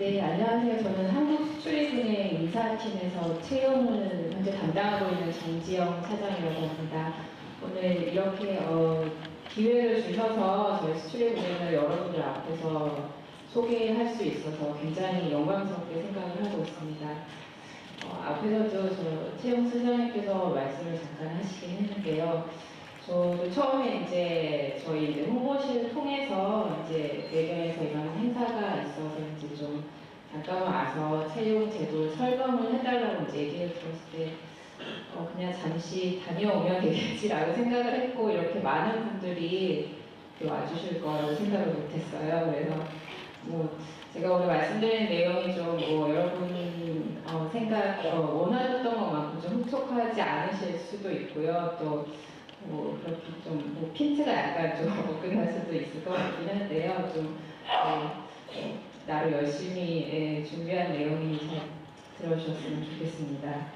네, 안녕하세요. 저는 한국수출입은행 인사팀에서 채용을 현재 담당하고 있는 정지영 차장이라고 합니다. 오늘 이렇게 어, 기회를 주셔서 저희 수출입은행을 여러분들 앞에서 소개할 수 있어서 굉장히 영광스럽게 생각을 하고 있습니다. 어, 앞에서도 저 채용 수장님께서 말씀을 잠깐 하시긴 했는데요. 저도 처음에 이제 저희 홍보실 통해서 이제 외경에서 이런 행사가 있어서 이제 좀 잠깐 와서 채용 제도 설명을 해달라고 얘기를 들었을 때 어, 그냥 잠시 다녀오면 되겠지라고 생각을 했고 이렇게 많은 분들이 와주실 거라고 생각을 못했어요. 그래서 뭐 제가 오늘 말씀드린 내용이 좀 뭐 여러분 어, 생각 어, 원하셨던 것만큼 좀 흡족하지 않으실 수도 있고요. 또 뭐 그렇게 좀 뭐 핀트가 약간 좀 어긋날 수도 있을 것 같긴 한데요. 좀 어, 어, 나를 열심히 예, 준비한 내용이 잘 들어주셨으면 좋겠습니다.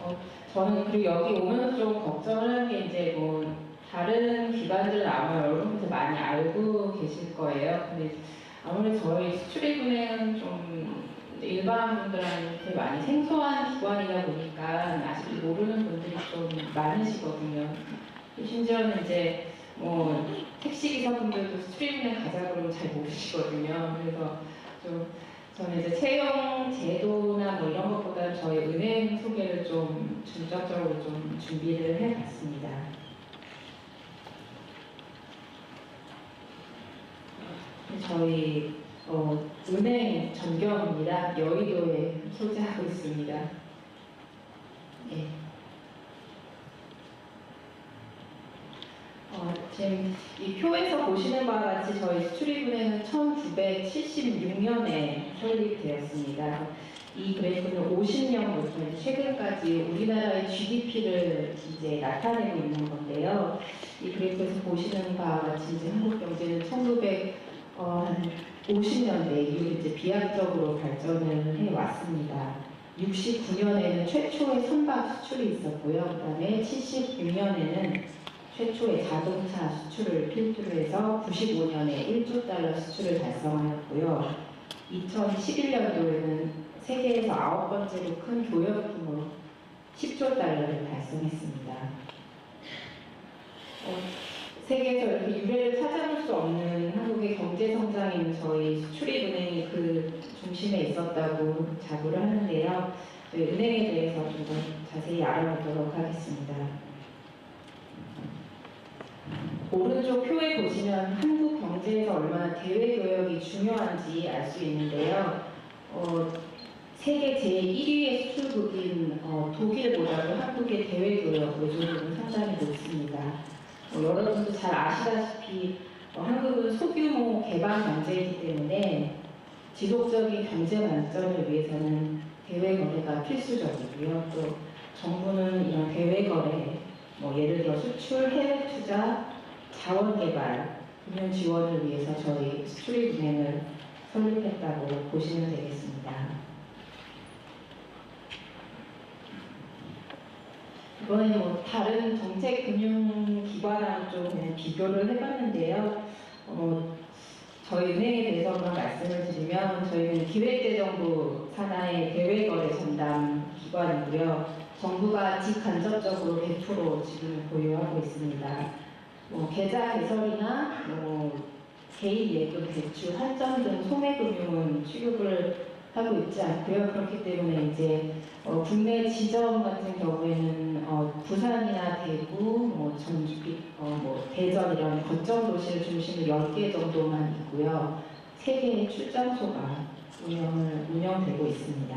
어, 저는 그리고 여기 오면서 좀 걱정하는 게 이제 뭐 다른 기관들은 아마 여러분들 많이 알고 계실 거예요. 근데 아무래도 저희 수출입은행은 좀 일반 분들한테 많이 생소한 기관이다 보니까 아직 모르는 분들이 좀 많으시거든요. 심지어는 이제 뭐 택시기사분들도 수출입은행 가자 그러면 잘 모르시거든요. 그래서 좀 저는 이제 채용 제도나 뭐 이런 것보다는 저희 은행 소개를 좀 중점적으로 좀 준비를 해봤습니다. 저희 어, 은행 전경입니다. 여의도에 소재하고 있습니다. 예. 어, 지금 이 표에서 보시는 바와 같이 저희 수출입은행은 1976년에 설립되었습니다. 이 그래프는 50년부터 최근까지 우리나라의 GDP를 이제 나타내고 있는 건데요. 이 그래프에서 보시는 바와 같이 이제 한국 경제는 1900 어, 한 50년대 이후로 이제 비약적으로 발전을 해 왔습니다. 69년에는 최초의 선박 수출이 있었고요. 그 다음에 76년에는 최초의 자동차 수출을 필두로 해서 95년에 1조 달러 수출을 달성하였고요. 2011년도에는 세계에서 아홉 번째로 큰 교역 규모 10조 달러를 달성했습니다. 어, 세계에서 이렇게 유례를 찾아볼 수 없는 한국의 경제 성장인 저희 수출입은행이 그 중심에 있었다고 자부를 하는데요. 은행에 대해서 좀 더 자세히 알아보도록 하겠습니다. 오른쪽 표에 보시면 한국 경제에서 얼마나 대외 교역이 중요한지 알 수 있는데요. 어, 세계 제1위의 수출국인 어, 독일보다도 한국의 대외 교역 의존도는 상당히 높습니다. 어, 여러분도 잘 아시다시피 어, 한국은 소규모 개방 경제이기 때문에 지속적인 경제 발전을 위해서는 대외 거래가 필수적이고요. 또 정부는 이런 대외 거래, 뭐 예를 들어 수출, 해외 투자, 자원 개발, 금융 지원을 위해서 저희 수출입은행을 설립했다고 보시면 되겠습니다. 이번에 뭐 다른 정책 금융 기관하고 좀 그냥 비교를 해봤는데요. 어, 저희 은행에 대해서만 말씀을 드리면 저희는 기획재정부 산하의 대외거래 전담 기관이고요. 정부가 직간접적으로 100% 지분을 보유하고 있습니다. 뭐 계좌 개설이나 뭐 개인 예금 대출, 한전 등 소매금융은 취급을 하고 있지 않고요. 그렇기 때문에 이제 어, 국내 지점 같은 경우에는 어, 부산이나 대구, 뭐 전주, 어, 뭐 대전 이런 거점 도시를 중심으로 10개 정도만 있고요. 3개의 출장소가 운영을, 운영되고 있습니다.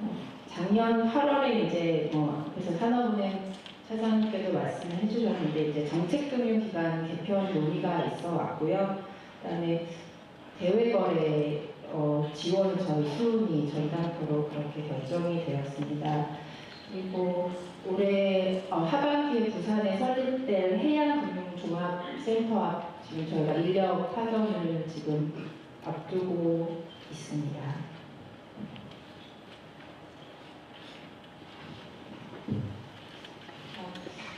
어, 작년 8월에 이제 뭐 그래서 산업은행 차장님께도 말씀을 해주셨는데 이제 정책금융기관 개편 논의가 있어 왔고요. 그다음에 대외거래 어, 지원 저희 수운이 저희 단체로 그렇게 결정이 되었습니다. 그리고 올해 어, 하반기에 부산에 설립될 해양금융종합센터 앞 지금 저희가 인력 파견을 지금 앞두고 있습니다. 어,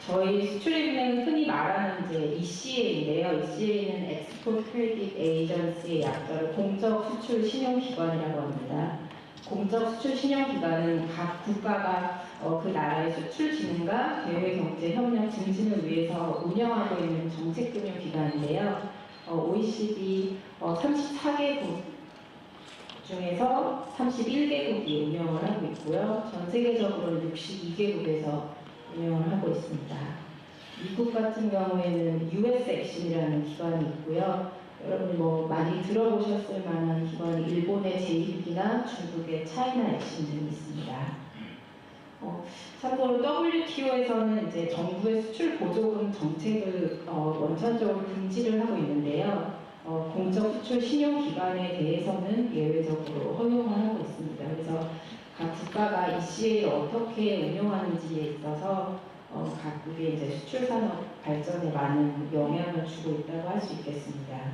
저희 수출입은행은 흔히 말하는 이제 ECA인데요. ECA는 Export Credit Agency의 약자로 공적 수출 신용기관이라고 합니다. 공적 수출 신용기관은 각 국가가 어, 그 나라의 수출 진흥과 대외 경제 협력 증진을 위해서 운영하고 있는 정책금융기관인데요. 어, OECD 어, 34개국 중에서 31개국이 운영을 하고 있고요. 전 세계적으로 62개국에서 운영을 하고 있습니다. 미국 같은 경우에는 US 액션이라는 기관이 있고요. 여러분 뭐 많이 들어보셨을 만한 기관이 일본의 JB나 중국의 차이나 액션 등이 있습니다. 어, 참고로 WTO에서는 이제 정부의 수출 보조금 정책을 어, 원천적으로 금지를 하고 있는데요. 어, 공적 수출 신용 기관에 대해서는 예외적으로 허용을 하고 있습니다. 국가가 ECA를 어떻게 운영하는지에 있어서 어, 각국의 이제 수출 산업 발전에 많은 영향을 주고 있다고 할 수 있겠습니다.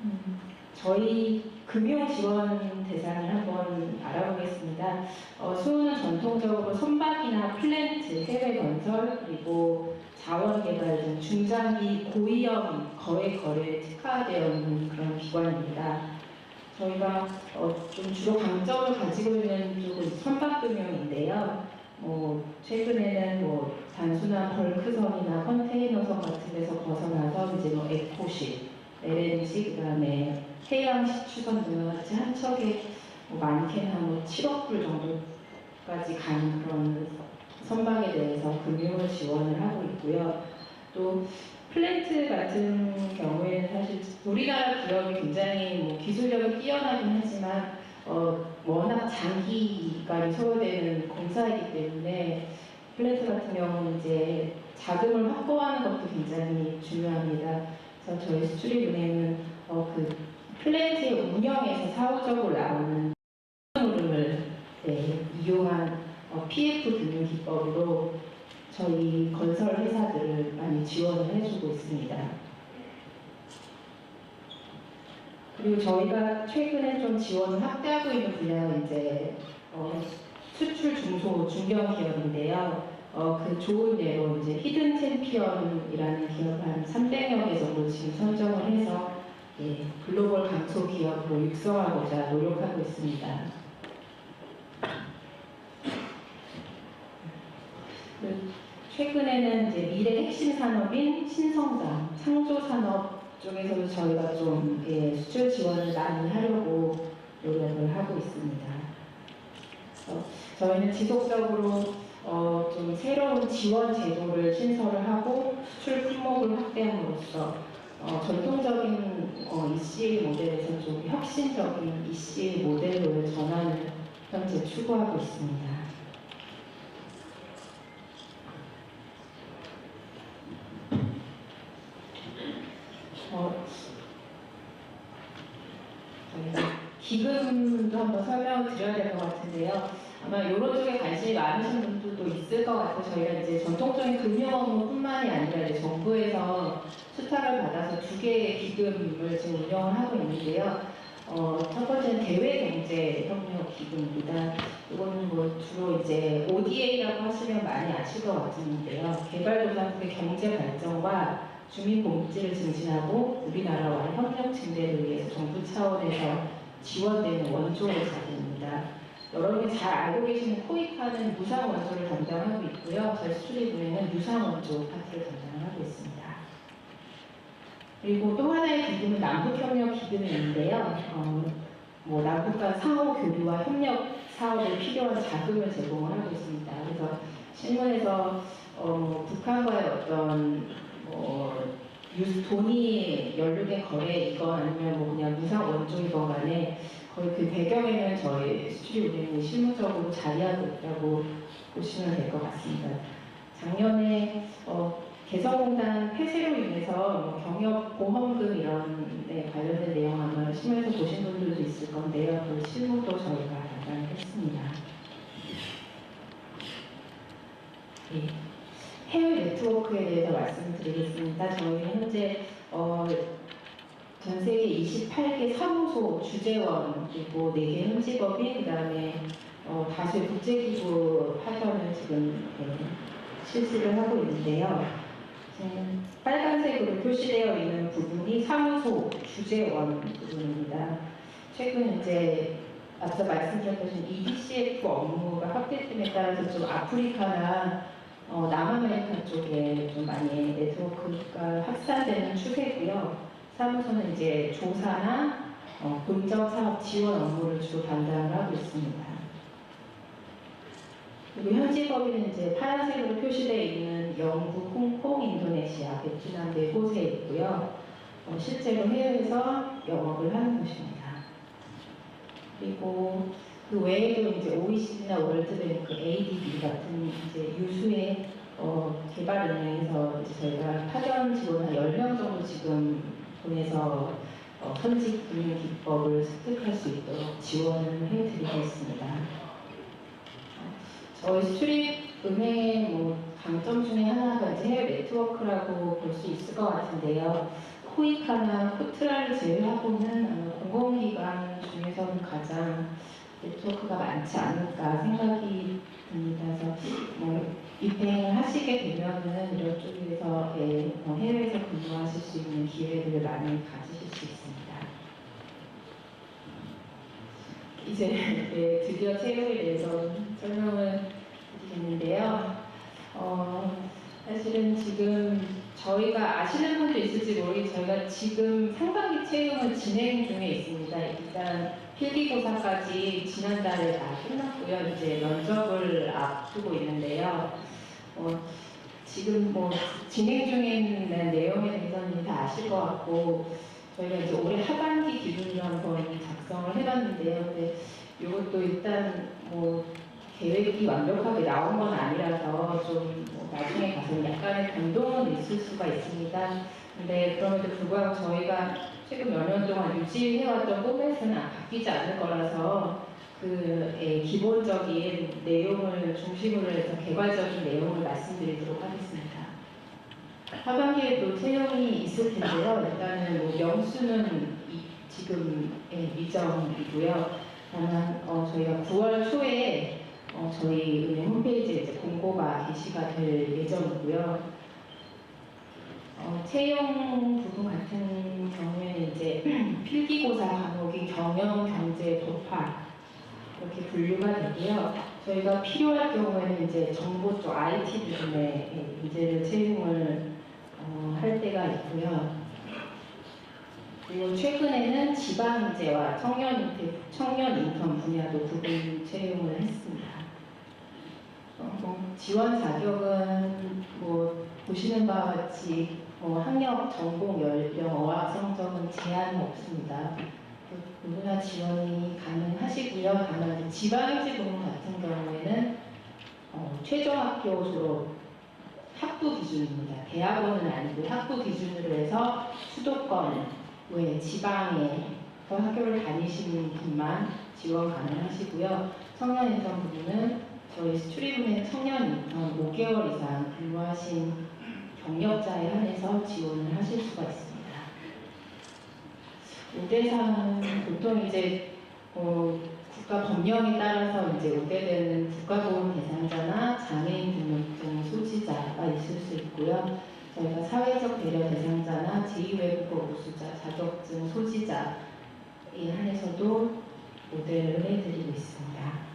음, 저희 금융 지원 대상을 한번 알아보겠습니다. 어, 수호는 전통적으로 선박이나 플랜트, 해외 건설, 그리고 자원 개발 등 중장기 고위험 거래 거래에 특화되어 있는 그런 기관입니다. 저희가 어, 좀 주로 강점을 가지고 있는 쪽은 선박금융인데요. 뭐 최근에는 뭐 단순한 벌크선이나 컨테이너선 같은 데서 벗어나서 이제 뭐 에코식, LNG 그다음에 해양식 추선 등과 같이 한 척에 뭐 많게는 한뭐 7억 불 정도까지 가는 그런 선박에 대해서 금융을 지원을 하고 있고요. 또 플랜트 같은 경우에는 사실 우리나라 기업이 굉장히 뭐 기술력이 뛰어나긴 하지만 어, 워낙 장기간이 소요되는 공사이기 때문에 플랜트 같은 경우는 이제 자금을 확보하는 것도 굉장히 중요합니다. 그래서 저희 수출입은행은 어, 그 플랜트의 운영에서 사후적으로 나오는 흐름을 네, 이용한 어, PF 금융 기법으로 저희 건설 회사들을 많이 지원을 해주고 있습니다. 그리고 저희가 최근에 좀 지원을 확대하고 있는 분야가 이제 어, 수출 중소 중견 기업인데요. 어, 그 좋은 예로 이제 히든 챔피언이라는 기업을 한 300여 개 정도 지금 선정을 해서 예, 글로벌 강소 기업으로 육성하고자 노력하고 있습니다. 그 최근에는 이제 미래 핵심 산업인 신성장, 창조 산업 쪽에서도 저희가 좀 예, 수출 지원을 많이 하려고 노력을 하고 있습니다. 저희는 지속적으로 어, 좀 새로운 지원 제도를 신설을 하고 수출 품목을 확대함으로써 어, 전통적인 어, ECA 모델에서 좀 혁신적인 ECA 모델로 전환을 현재 추구하고 있습니다. 어, 저희가 기금도 한번 설명을 드려야 될 것 같은데요. 아마 이런 쪽에 관심이 많으신 분들도 있을 것 같아요. 저희가 이제 전통적인 금융 업무뿐만이 아니라 이제 정부에서 수탁을 받아서 두 개의 기금을 지금 운영을 하고 있는데요. 어, 첫 번째는 대외경제협력 기금입니다. 이거는 뭐 주로 이제 ODA라고 하시면 많이 아실 것 같은데요. 개발도상국의 경제 발전과 주민 복지를 증진하고 우리나라와의 협력 증대를 위해서 정부 차원에서 지원되는 원조의 자금입니다. 여러분이 잘 알고 계시는 코이카는 무상 원조를 담당하고 있고요. 저희 수출입은행은 유상 원조 파트를 담당하고 있습니다. 그리고 또 하나의 기금은 남북협력 기금인데요. 어, 뭐 남북 간 상호 교류와 협력 사업에 필요한 자금을 제공을 하고 있습니다. 그래서 신문에서 어, 북한과의 어떤 뭐 유- 돈이 연루된 거래 이건 아니면 뭐 그냥 무상 원조이건 간에 거의 그 배경에는 저희 수출입은행이 실무적으로 자리하고 있다고 보시면 될 것 같습니다. 작년에 어, 개성공단 폐쇄로 인해서 뭐 경협 보험금 이런 데 관련된 내용 아마 신문에서 보신 분들도 있을 건데요. 그 실무도 저희가 담당했습니다. 예. 해외 네트워크에 대해서 말씀드리겠습니다. 저희는 현재 어, 전 세계 28개 사무소, 주재원, 그리고 4개 현지법인, 그 다음에 어, 다수의 국제기구 파견을 지금 예, 실시를 하고 있는데요. 지금 빨간색으로 표시되어 있는 부분이 사무소 주재원 부분입니다. 최근 이제 앞서 말씀드렸듯이 EDCF 업무가 확대됨에 따라서 좀 아프리카나 어, 남아메리카 쪽에 좀 많이 네트워크가 확산되는 추세고요. 사무소는 이제 조사나 어, 본적 사업 지원 업무를 주로 담당을 하고 있습니다. 그리고 현지 법인은 이제 파란색으로 표시되어 있는 영국, 홍콩, 인도네시아, 베트남 네 곳에 있고요. 어, 실제로 해외에서 영업을 하는 곳입니다. 그리고 그 외에도 이제 OECD나 월드뱅크, ADB 같은 이제 유수의 어, 개발 은행에서 이제 저희가 파견 지원 한 10명 정도 지금 보내서 어, 선직 금융 기법을 습득할 수 있도록 지원을 해드리고 있습니다. 저희 수출입 은행의 뭐 강점 중에 하나가 이제 해외 네트워크라고 볼 수 있을 것 같은데요. 코이카나 코트라를 제외하고는 공공기관 중에서는 가장 네트워크가 많지 않을까 생각이 듭니다. 그래서 뭐 입행을 하시게 되면은 이런 쪽에서 예, 뭐 해외에서 근무하실 수 있는 기회들을 많이 가지실 수 있습니다. 이제 네, 드디어 채용에 대해서 설명을 드리겠는데요. 어, 사실은 지금 저희가 아시는 분도 있을지 모르겠 저희가 지금 상반기 채용을 진행 중에 있습니다. 일단 필기고사까지 지난달에 다 끝났고요. 이제 면접을 앞두고 있는데요. 어, 지금 뭐 진행 중에 있는 내용에 대해서는 다 아실 것 같고 저희가 이제 올해 하반기 기준으로 한번 작성을 해봤는데요. 근데 이것도 일단 뭐 계획이 완벽하게 나온 건 아니라서 좀 뭐 나중에 가서 약간의 변동은 있을 수가 있습니다. 근데 그럼에도 불구하고 저희가 최근 몇 년 동안 유지해왔던 포맷은 바뀌지 않을 거라서 그 예, 기본적인 내용을 중심으로 해서 개괄적인 내용을 말씀드리도록 하겠습니다. 하반기에도 채용이 있을 텐데요. 일단은 뭐 명수는 이- 지금 예, 미정이고요. 다만 어, 저희가 9월 초에 어, 저희 홈페이지에 이제 공고가 게시가 될 예정이고요. 어, 채용 부분 같은 경우에는 이제 필기고사 과목이 경영, 경제, 돌파 이렇게 분류가 되고요. 저희가 필요할 경우에는 이제 정보 쪽 IT 부분에 문제를 채용을 어, 할 때가 있고요. 그리고 최근에는 지방제와 청년 청년 인턴 분야도 부분 채용을 했습니다. 어, 뭐 지원 자격은 뭐 보시는 바와 같이 뭐 학력, 전공, 연령, 어학 성적은 제한이 없습니다. 그 누구나 지원이 가능하시고요. 다만 지방지 부문 같은 경우에는 어, 최종 학교 졸업 학부 기준입니다. 대학원은 아니고 학부 기준으로 해서 수도권 외 지방에 서 학교를 다니시는 분만 지원 가능하시고요. 청년 인턴 부분은 저희 수출입은행 청년 인턴 5개월 이상 근무하신 경력자에 한해서 지원을 하실 수가 있습니다. 우대사는 보통 이제 어, 국가 법령에 따라서 이제 우대되는 국가보험 대상자나 장애인 등록증 소지자가 있을 수 있고요. 저희가 사회적 배려 대상자나 제2외국어 우수자, 자격증 소지자에 한해서도 모델을 해드리고 있습니다.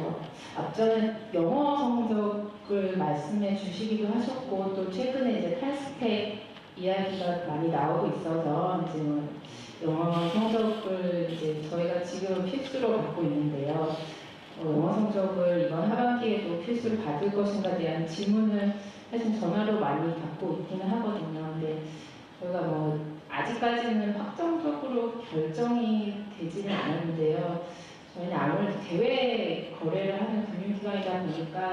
어, 앞전에 영어 성적을 말씀해 주시기도 하셨고 또 최근에 이제 탈스펙 이야기가 많이 나오고 있어서 이제 뭐 영어 성적을 이제 저희가 지금 필수로 갖고 있는데요. 어, 영어 성적을 이번 하반기에도 필수로 받을 것인가에 대한 질문을 사실 전화로 많이 받고 있기는 하거든요. 근데 저희가 뭐 아직까지는 확정적으로 결정이 되지는 않았는데요. 저희는 아무래도 대외 거래를 하는 금융기관이다 보니까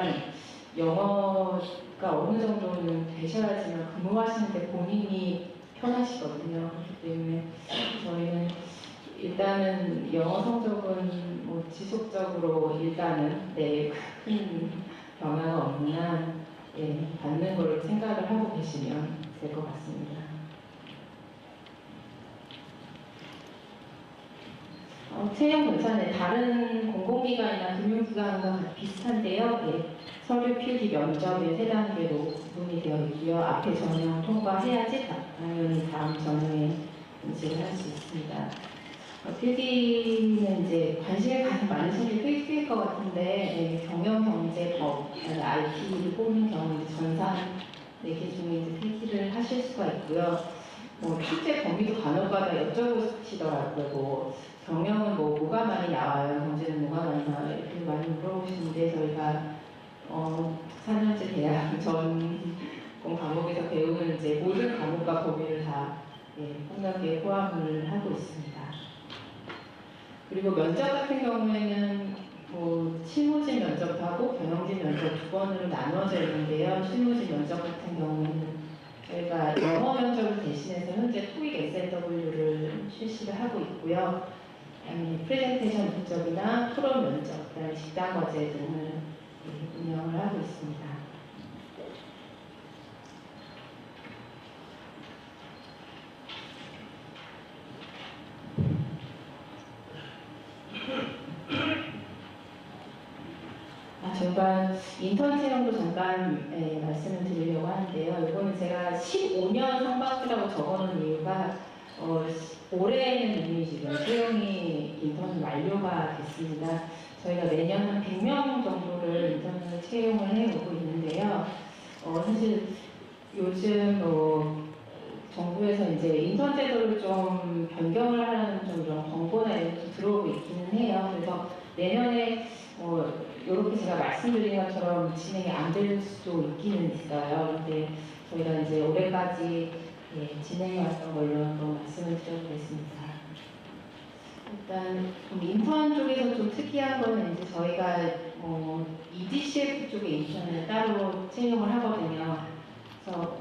영어가 어느 정도는 되셔야지만 근무하시는데 본인이 편하시거든요. 그렇기 때문에 저희는 일단은 영어 성적은 뭐 지속적으로 일단은 네, 큰 변화가 한 예, 받는 걸로 생각을 하고 계시면 될 것 같습니다. 어, 어, 채용 절차는 다른 공공기관이나 금융기관과 비슷한데요. 예, 서류 필기 면접의 세 단계로 구분이 되어 있고요. 앞에 전형 통과해야지 다- 당연히 다음 전형에 인식을 할 수 있습니다. 어, 필기는 이제 관심이 가장 많으신 게 필기일 것 같은데 예, 경영, 경제, 법, IT를 뽑는 경우 전산 4개 중에 이제 필기를 하실 수가 있고요. 뭐 실제 범위도 간혹가다 여쭤보시더라고요. 뭐 경영은 뭐 뭐가 많이 나와요, 경제는 뭐가 많이 나와요 이렇게 많이 물어보시는데 저희가 어 4년제 대학 전공 과목에서 배우는 이제 모든 과목과 범위를 다 예, 폭넓게 포함을 하고 있습니다. 그리고 면접 같은 경우에는 뭐 실무진 면접도 하고 경영진 면접 두 번으로 나누어져 있는데요. 실무진 면접 같은 경우에는 저희가 영어 면접을 대신해서 현재 토익 SLW를 실시를 하고 있고요. 프레젠테이션 면접이나 토론 면접, 그다음에 직장 과제 등을 예, 운영을 하고 있습니다. 아, 잠깐 인턴 채용도 잠깐 예, 말씀을 드리려고 하는데요. 이거는 제가 15년 상반기라고 적어놓은 이유가 어, 올해는 이미 지금 채용이 인턴 완료가 됐습니다. 저희가 매년 한 100명 정도를 인턴을 채용을 해오고 있는데요. 어, 사실 요즘 뭐 정부에서 이제 인턴 제도를 좀 변경을 하라는 좀 이런 권고나 이런 게 들어오고 있기는 해요. 그래서 내년에 뭐 이렇게 제가 말씀드린 것처럼 진행이 안 될 수도 있기는 있어요. 근데 저희가 이제 올해까지 예, 진행해왔던 걸로 한번 말씀을 드려보겠습니다. 일단 좀 인턴 쪽에서 좀 특이한 거는 이제 저희가 어, EDCF 쪽에 인턴을 따로 채용을 하거든요. 그래서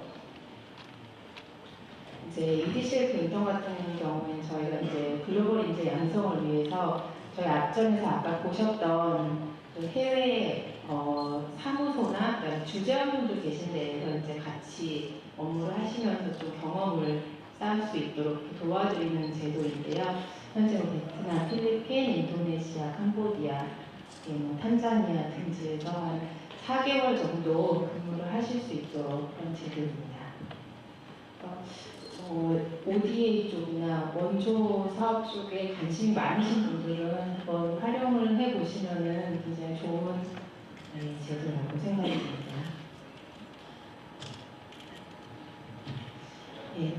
이제 EDCF 인턴 같은 경우에는 저희가 이제 글로벌 인재 양성을 위해서 저희 앞전에서 아까 보셨던 그 해외 어, 사무소나 주재원분들 계신 데에서 이제 같이 업무를 하시면서 좀 경험을 쌓을 수 있도록 도와드리는 제도인데요. 현재 뭐 베트남, 필리핀, 인도네시아, 캄보디아, 예, 뭐 탄자니아 등지에서 한 4개월 정도 근무를 하실 수 있도록 그런 제도입니다. 어, ODA 쪽이나 원조 사업 쪽에 관심이 많으신 분들은 한번 활용을 해 보시면은 굉장히 좋은 네, 제도라고 생각이 듭니다. 예,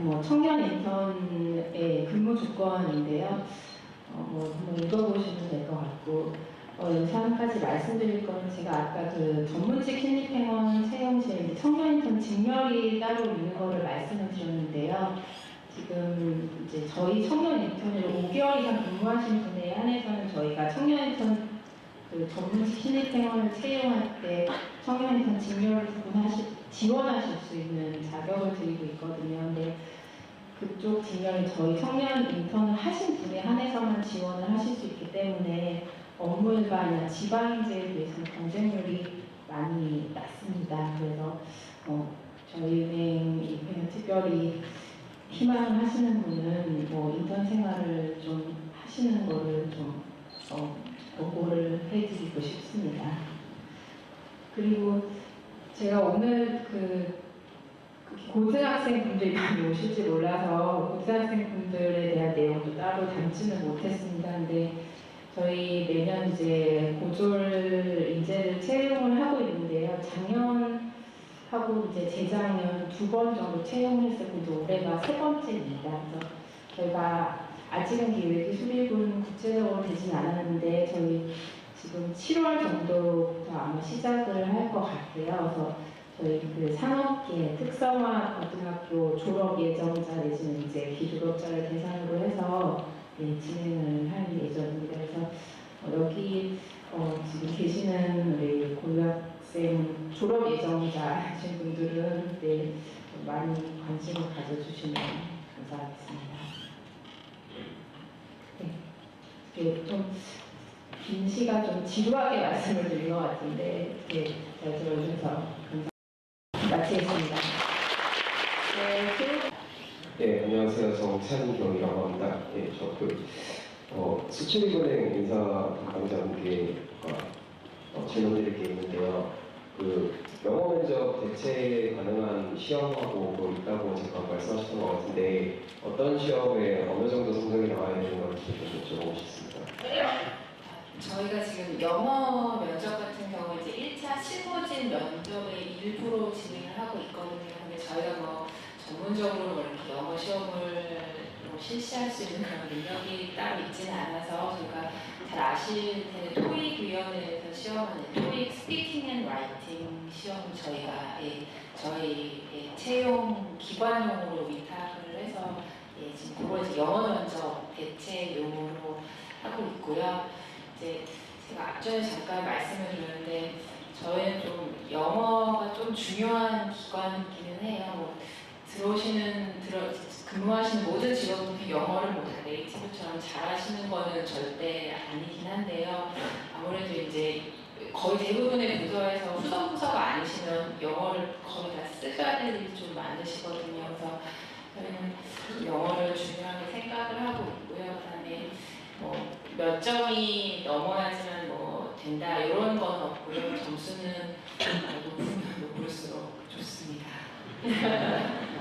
뭐 청년 인턴의 근무 조건인데요. 어, 뭐 한번 읽어보시면 될 것 같고 어, 여기서 한 가지 말씀드릴 거는 제가 아까 그 전문직 신입행원 채용 시에 이제 청년 인턴 직렬이 따로 있는 거를 말씀을 드렸는데요. 지금 이제 저희 청년 인턴을 5개월 이상 근무하신 분에 한해서는 저희가 청년 인턴 그 전문직 신입행원을 채용할 때 청년 인턴 직렬을 지원하실 수 있는 자격을 드리고 있거든요. 근데 그쪽 직렬은 저희 청년 인턴을 하신 분에 한해서만 지원을 하실 수 있기 때문에 업무 일반이나 지방인재에 비해서는 경쟁률이 많이 낮습니다. 그래서 어, 저희 은행 입회는 특별히 희망을 하시는 분은 뭐 인턴 생활을 좀 하시는 거를 좀 어, 권고를 해드리고 싶습니다. 그리고 제가 오늘 그 고등학생 분들이 많이 오실지 몰라서 고등학생 분들에 대한 내용도 따로 담지는 못했습니다. 근데 저희 매년 이제 고졸 인재를 채용을 하고 있는데요. 작년하고 이제 재작년 두 번 정도 채용을 했었고 이제 올해가 세 번째입니다. 그래서 저희가 아직은 계획이 수립은 구체적으로 되진 않았는데 저희 지금 7월 정도부터 아마 시작을 할 것 같아요. 그래서 저희 그 산업계 특성화 고등학교 졸업 예정자 내지는 이제 비졸업자를 대상으로 해서 네, 진행을 할 예정입니다. 그래서 어, 여기 어, 지금 계시는 우리 고등학생 졸업 예정자신 분들은 네, 좀 많이 관심을 가져주시면 감사하겠습니다. 네, 네, 좀긴 시간 좀 지루하게 말씀을 드린 것 같은데 네, 잘 들어주셔서 감사합니다. 마치겠습니다. 네, 수고 예, 안녕하세요. 정찬경이라고 합니다. 예, 저그 어, 수출입은행 인사 담당자분께 어, 질문드릴 게 있는데요. 그 영어 면접 대체 가능한 시험하고 뭐 있다고 잠깐 말씀하셨던 것 같은데 어떤 시험에 어느 정도 성적이 나와야 되는 건지 좀 여쭤보고 싶습니다. 저희가 지금 영어 면접 같은 경우 이제 1차 실무진 면접의 일부로 진행을 하고 있거든요. 근데 저희가 뭐 전문적으로 영어 시험을 뭐 실시할 수 있는 그런 능력이 따로 있지는 않아서 저희가 잘 아실 텐데 토익 위원회에서 시험은 토익 스피킹 앤 라이팅 시험 저희가 예, 저희 예, 채용 기관용으로 위탁을 해서 예, 지금 그걸 이제 영어 면접 대체용으로 하고 있고요. 이제 제가 앞전에 잠깐 말씀을 드렸는데 저희는 좀 영어가 좀 중요한 기관이기는 해요. 뭐 들어오시는 들어 근무하시는 모든 직원분들이 영어를 뭐 다 네이티브처럼 잘하시는 거는 절대 아니긴 한데요. 아무래도 이제 거의 대부분의 부서에서 후속 부서가 아니시면 영어를 거의 다 쓰셔야 될 일이 좀 많으시거든요. 그래서 저희는 영어를 중요하게 생각을 하고 있고요. 그다음에 뭐 몇 점이 넘어야지만 뭐 된다 이런 건 없고요. 점수는 높으면 높을수록 좋습니다.